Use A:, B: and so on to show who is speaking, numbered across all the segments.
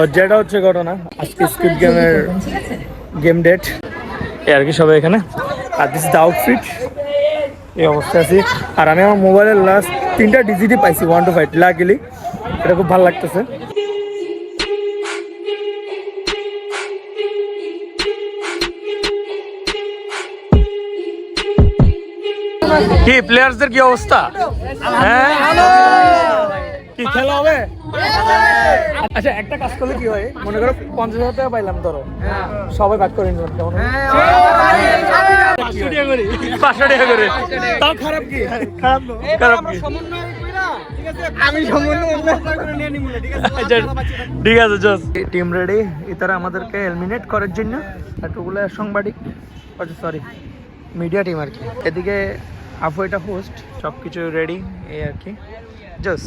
A: তো যেটা হচ্ছে ঘটনা, আজকে স্কুইড গেমের গেম ডেট এ আর কি সবাই এখানে। আর দিস দ্য আউটফিট এই অবস্থায় আছি। আর আমি আমার মোবাইলের লাস্ট তিনটা ডিজিটই পাইছি ওয়ান টু ফাইভ লাগিলি এটা খুব ভালো লাগতেছে। কি প্লেয়ার্সদের কি অবস্থা? হ্যাঁ? কি খেলা হবে? আচ্ছা একটা কাজ করলে কি হয়? মনে করো পঞ্চাশ হাজার টাকা পাইলাম ধরো। সবাই ভাগ করে নিলাম কেমন পাঁচশো টাকা করে। পাঁচশো টাকা করে। তাও খারাপ কি? খারাপ খারাপ ঠিক আছে? জস টিম রেডি ইতারা আমাদেরকে এলিমিনেট করার জন্য এতগুলো সাংবাদিক। সরি মিডিয়া টিম আর কি। এদিকে আফু এটা হোস্ট সব কিছু রেডি এই আর কি। জস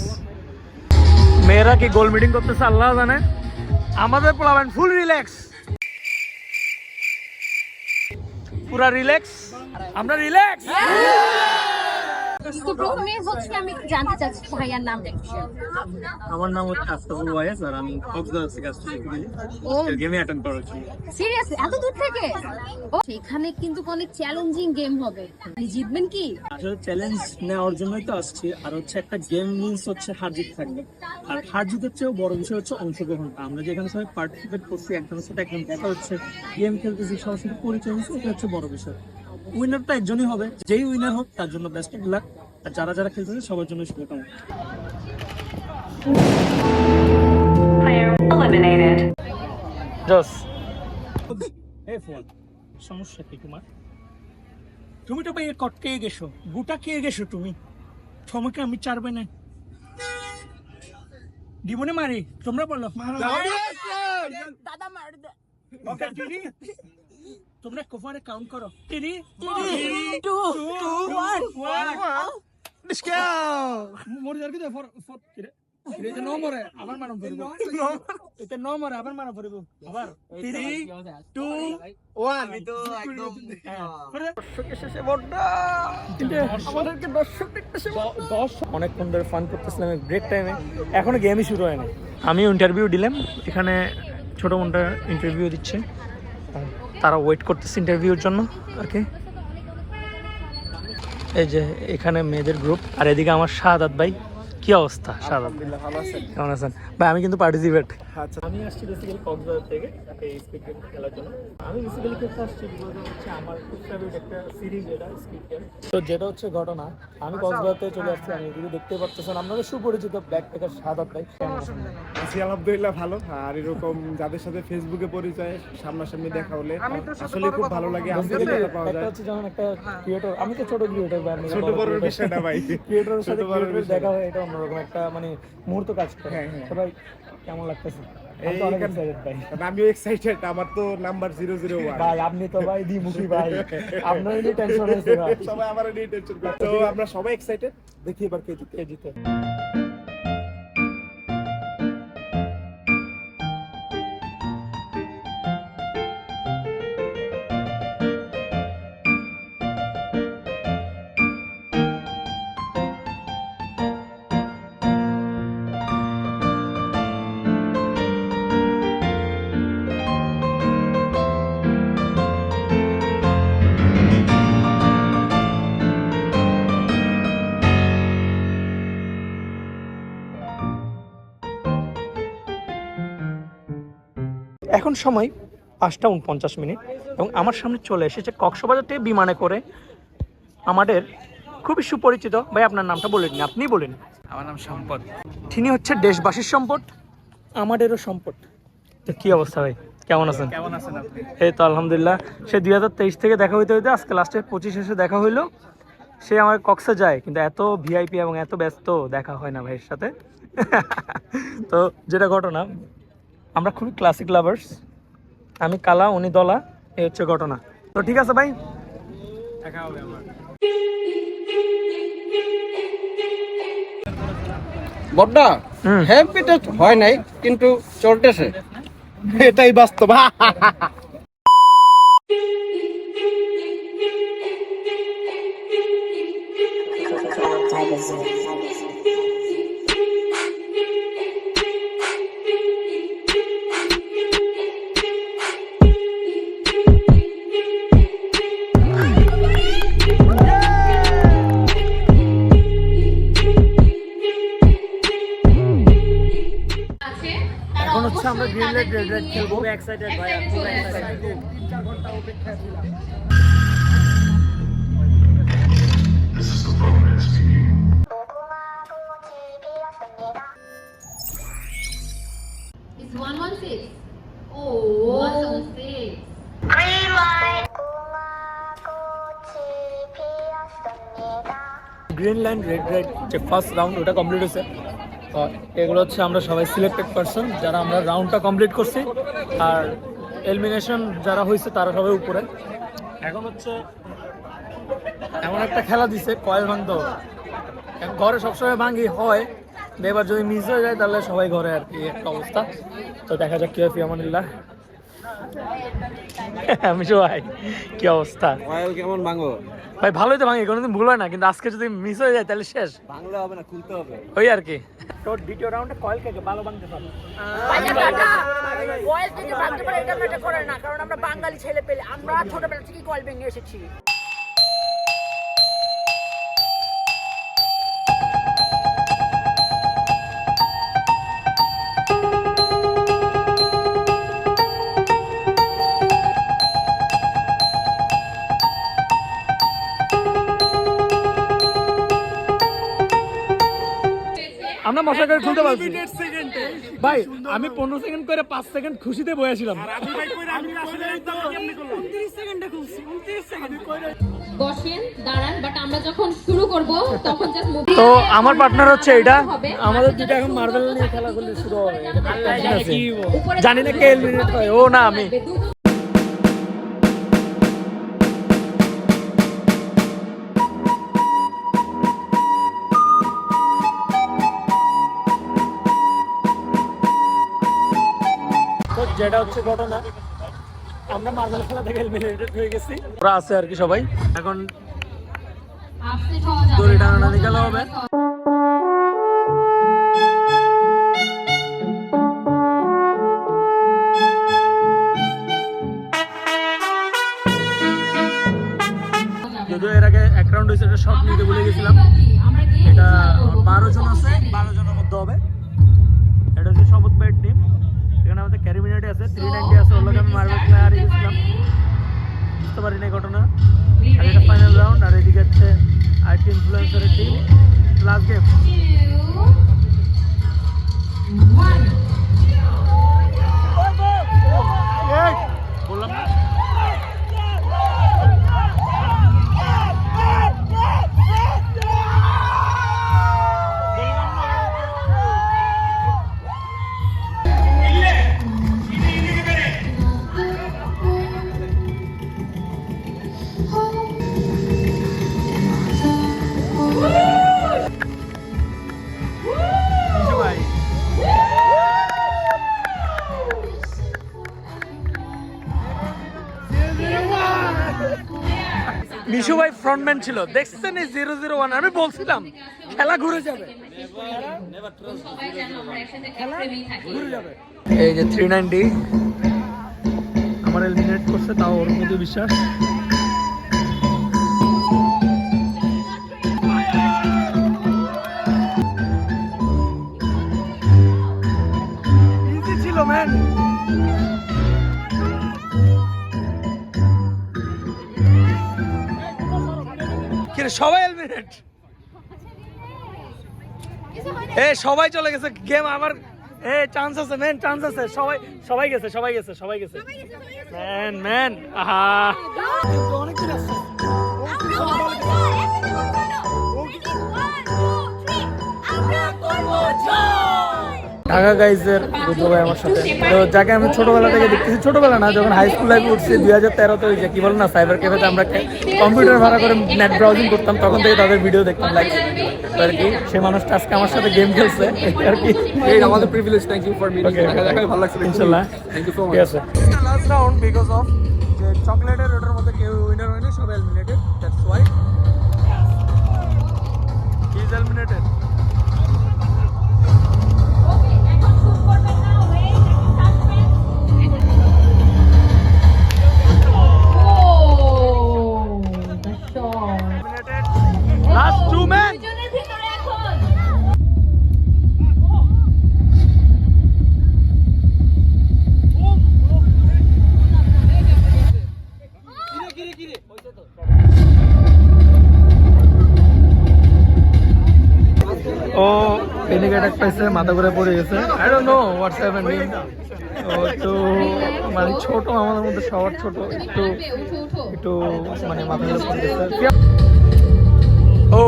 A: মেয়েরা কি গোল মিটিং করতেছে, আল্লাহ জানে। আমাদের পোলাবেন ফুল রিল্যাক্স পুরা রিল্যাক্স আমরা রিল্যাক্স
B: তো প্রথমে হচ্ছে আমি একটু জানতে চাচ্ছি ভাইয়ার নামটা একটু
C: আমার নাম হচ্ছে আস্তাফুল ওয়াইস আর আমি কক্সবাজার থেকে আসছি
B: ও।
C: গেমে অ্যাটেন্ড জন্য।
B: সিরিয়াসলি এত দূর থেকে? ও এখানে কিন্তু অনেক চ্যালেঞ্জিং গেম হবে। আপনি জিতবেন কি?
C: আসলে চ্যালেঞ্জ নেওয়ার জন্যই তো আসছি। আর হচ্ছে একটা গেম মিনস হচ্ছে হার জিত থাকবে। আর হার জিতের চেয়েও বড় বিষয় হচ্ছে অংশগ্রহণ। আমরা যেখানে সবাই পার্টিসিপেট করছি একজনের সাথে একজন দেখা হচ্ছে গেম খেলতেছি সবার সাথে পরিচয় হচ্ছে এটা হচ্ছে বড় বিষয়। উইনার তো একজনই হবে। যেই উইনার হোক তার জন্য বেস্ট অফ লাক আর যারা যারা খেলতেছে সবার জন্য শুভকামনা। সমস্যা কি তোমার? তুমি তো ভাই কটকে গেছো। গোটা খেয়ে গেছো তুমি। তোমাকে আমি চারবে না। জীবনে মারি। তোমরা বলো। Okay, তিরি। তোমরা কোফারে কাউন্ট করো। তিরি টু মরে যার কিন্তু ফর ফর কিরে? এটা ন আবার মারম ধরিব। এটা ন আবার মারম ধরিব। আবার। তিরি টু ওয়ান আমি তো একদম
A: অনেকক্ষণ ধরে ফান করতেছিলাম ব্রেক টাইমে এখনও গেমই শুরু হয়নি। আমি ইন্টারভিউ দিলাম। এখানে ছোট মোটা ইন্টারভিউ দিচ্ছে। তারা ওয়েট করতেছে ইন্টারভিউর জন্য ওকে এই যে এখানে মেয়েদের গ্রুপ আর এদিকে আমার শাহাদাত ভাই। কি অবস্থা? শাহাদাত কেমন আছেন? ভাই আমি কিন্তু পার্টিসিপেট আচ্ছা। আমি আসছি বেসিক্যালি কক্সবাজার থেকে এই স্পিড গেম খেলার জন্য। আমি বেসিক্যালি খেলতে আসছি বিকজ হচ্ছে আমার খুব ফেভারিট একটা সিরিজ এটা স্পিড গেম তো যেটা হচ্ছে ঘটনা আমি কক্সবাজার থেকে চলে আসছি আমি এদিকে দেখতে পাচ্ছেন আপনাদের সুপরিচিত ব্যাক টেকার শাহাদাত ভাই
D: আছি আলহামদুলিল্লাহ ভালো। আর এরকম যাদের সাথে ফেসবুকে পরিচয় সামনাসামনি দেখা হলে আসলে খুব ভালো লাগে।
A: একটা হচ্ছে যেমন একটা ক্রিয়েটর আমি তো ছোট ক্রিয়েটর ভাই
D: ছোট বড় বিষয় না ভাই।
A: ক্রিয়েটরের সাথে দেখা হয় এটা অন্যরকম একটা মানে মুহূর্ত কাজ করে।
D: হ্যাঁ, হ্যাঁ।
A: ভাই কেমন লাগতেছে?
D: আমিও এক্সাইটেড আমার তো নাম্বার জিরো জিরো
A: ভাই আপনি তো ভাই আপনার নিয়ে টেনশন হয়েছে
D: সবাই আমার নিয়ে টেনশন তো আমরা সবাই এক্সাইটেড দেখি এবার কে জিতে।
A: কে জিতে? এখন সময় পাঁচটা উনপঞ্চাশ মিনিট এবং আমার সামনে চলে এসেছে কক্সবাজার থেকে বিমানে করে আমাদের খুবই সুপরিচিত ভাই আপনার নামটা বলেন আপনি বলেন
E: আমার নাম সম্পদ।
A: তিনি হচ্ছে দেশবাসীর সম্পদ আমাদেরও সম্পদ। তো কী অবস্থা ভাই? কেমন আছেন?
E: কেমন আছেন আপনি?
A: এই তো আলহামদুলিল্লাহ। সে দুই হাজার তেইশ থেকে দেখা হইতে হইতে আজকে লাস্টে পঁচিশ এসে দেখা হইল। সে আমার কক্সে যায় কিন্তু এত ভিআইপি এবং এত ব্যস্ত দেখা হয় না ভাইয়ের সাথে। তো যেটা ঘটনা আমরা খুবই ক্লাসিক লাভার্স আমি কালা উনি দলা এই হচ্ছে ঘটনা। তো ঠিক আছে ভাই?
E: দেখা হবে আমার
F: বড্ডা। হ্যাপি টেস্ট হয় নাই কিন্তু চলতেছে।
D: এটাই বাস্তব।
A: রেড রেড খেলব
C: এক্সাইটেড ভাই খুব excited
B: It's 116. Oh. 116.
A: Greenland red red যে ফার্স্ট রাউন্ড ওটা কমপ্লিট হয়েছে এগুলো হচ্ছে আমরা সবাই সিলেক্টেড পারসন যারা আমরা রাউন্ডটা কমপ্লিট করছি। আর এলিমিনেশন যারা হয়েছে, তারা সবাই উপরে। এখন হচ্ছে, এমন একটা খেলা দিছে, কয়েল ভাঙতে। ঘরে সবসময় ভাঙি হয়, এবার যদি মিস হয়ে যায়, তাহলে সবাই ঘরে আর কি, একটা অবস্থা। তো দেখা যাক কি হয় ফিয়ামানিল্লাহ আমি ভাই কি অবস্থা?
F: কেমন ভাঙো?
A: ভাই ভালোই তো ভাঙে কোনোদিন ভুল হয় না কিন্তু আজকে যদি মিস হয়ে যায় তাহলে শেষ।
F: ভাঙলে হবে না খুলতে হবে।
A: ওই আর কি। তোর দ্বিতীয় রাউন্ডে কয়েল কে ভালো ভাঙতে পারো
G: কয়েল থেকে ভাবতে পারে এটা ম্যাটার করে না কারণ আমরা বাঙালি ছেলে পেলে আমরা ছোটবেলা থেকেই কয়েল ভেঙে এসেছি।
A: আমরা মশা করে খুলতে পারছি। ভাই আমি পনেরো সেকেন্ড করে পাঁচ সেকেন্ড খুশিতে বয়েছিলাম
B: বসেন দাঁড়ান বাট আমরা যখন শুরু করব তখন জাস্ট
A: তো আমার পার্টনার হচ্ছে এটা আমাদের দুটো এখন মার্বেল নিয়ে খেলাগুলি শুরু হবে। এটা খুব tension আছে। জানি না কে এলিমিনেট হয়। ও না আমি যেটা হচ্ছে ঘটনা। আমরা মার্বেল খেলা থেকে এলিমিনেটেড হয়ে গেছি। ওরা আছে আর কি সবাই। এখন দড়ি টানানো গেলে হবে। যদিও এর আগে এক রাউন্ড হয়েছে এটা শর্ট নিতে ভুলে গেছিলাম। এটা বারো জন আছে বারো জনের এখানে আছে থ্রি নাইনটি আছে, ওর আমি মার্বেল প্লেয়ার গেছিলাম বুঝতে পারি না ঘটনা। আর এটা ফাইনাল রাউন্ড আর এদিকে হচ্ছে আরেকটি ইনফ্লুয়েন্সারের টিম লাস্ট গেম মিশু ছিল। দেখছেন এই জিরো জিরো ওয়ান আমি বলছিলাম, খেলা ঘুরে যাবে। এই যে থ্রি নাইনটি আমার এলিমিনেট করছে, তাও ওর মধ্যে বিশ্বাস। কিরে সবাই হেলমেট এ সবাই চলে গেছে গেম আমার এ চান্স আছে ম্যান চান্স আছে। সবাই সবাই গেছে সবাই গেছে সবাই গেছে। ম্যান ম্যান আহা। ঢাকা গাইজের বুদ্ধ ভাই আমার সাথে। তো যাকে আমি ছোটবেলা থেকে দেখতেছি ছোটবেলা না যখন হাই স্কুল লাইফে উঠছি দুই হাজার তেরোতে ওই যে কি বল না সাইবার ক্যাফেতে আমরা কম্পিউটার ভাড়া করে নেট ব্রাউজিং করতাম তখন থেকে তাদের ভিডিও দেখতাম লাইক আর কি। সে মানুষটা আজকে আমার সাথে গেম খেলছে আর কি।
F: এই আমাদের privilege thank you for meeting
A: Okay.
F: দেখা দেখা ভালো লাগছে
A: ইনশাল্লাহ।
F: থ্যাংক ইউ সো
A: ঠিক আছে। লাস্ট রাউন্ড বিকজ অফ যে চকলেটের ওটার মধ্যে কেউ উইনার হয়নি সব এলিমিনেটেড মাথা ঘুরে পড়ে গেছে। আই একটু মানে ছোট, আমাদের মধ্যে সবার ছোট, একটু একটু মানে মাথা ঘুরে পড়ে গেছে। ও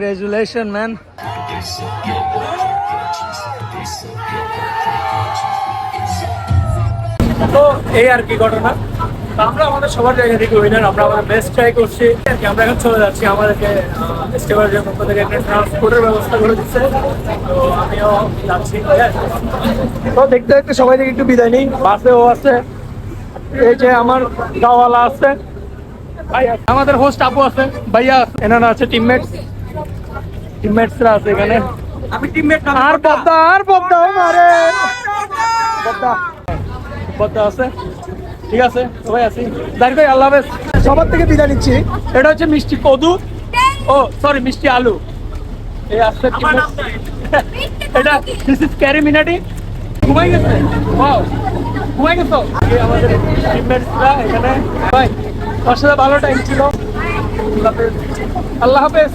A: Congratulations, man. তো এই আর কি ঘটনা? আমরা আমাদের সবার জায়গা থেকে উইনার আমরা আমাদের বেস্ট ট্রাই করছি। আর কি আমরা এখন চলে যাচ্ছি আমাদেরকে ফেস্টিভ্যালের পক্ষ থেকে একটা ট্রান্সপোর্টের ব্যবস্থা করে দিচ্ছে। তো আমিও যাচ্ছি তো দেখতে দেখতে সবাই থেকে একটু বিদায় নিই। বাসেও আছে। এই যে আমার গাওয়ালা আছে। আমাদের হোস্ট আপু আছে ভাইয়া এনারা আছে টিমমেটস টিমমেটসরা আছে এখানে।
C: আমি টিমমেট
A: আর বদ্দা আর বদ্দা মারে। বদ্দা বদ্দা আছে। ঠিক আছে সবাই আছি। জানি ভাই আল্লাহ হাফেজ। সবার থেকে বিদায় নিচ্ছি। এটা হচ্ছে মিষ্টি কদু। ও সরি মিষ্টি আলু। এই আসছে এটা দিস ইজ ক্যারি মিনাটি ঘুমাই গেছে? ওয়াও ঘুমাই গেছো? এই আমাদের টিমমেটসরা এখানে। ভাই তোর সাথে ভালো টাইম ছিল। আল্লাহ হাফেজ আল্লাহ হাফেজ।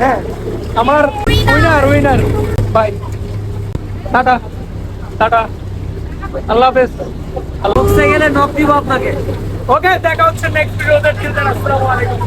A: হ্যাঁ আমার winner winner bye tata tata আল্লাহ হাফেজ। আল্লাহ
C: গেলে নক দিব আপনাকে।
A: ওকে দেখা হচ্ছে নেক্সট ভিডিওতে আসসালামু আলাইকুম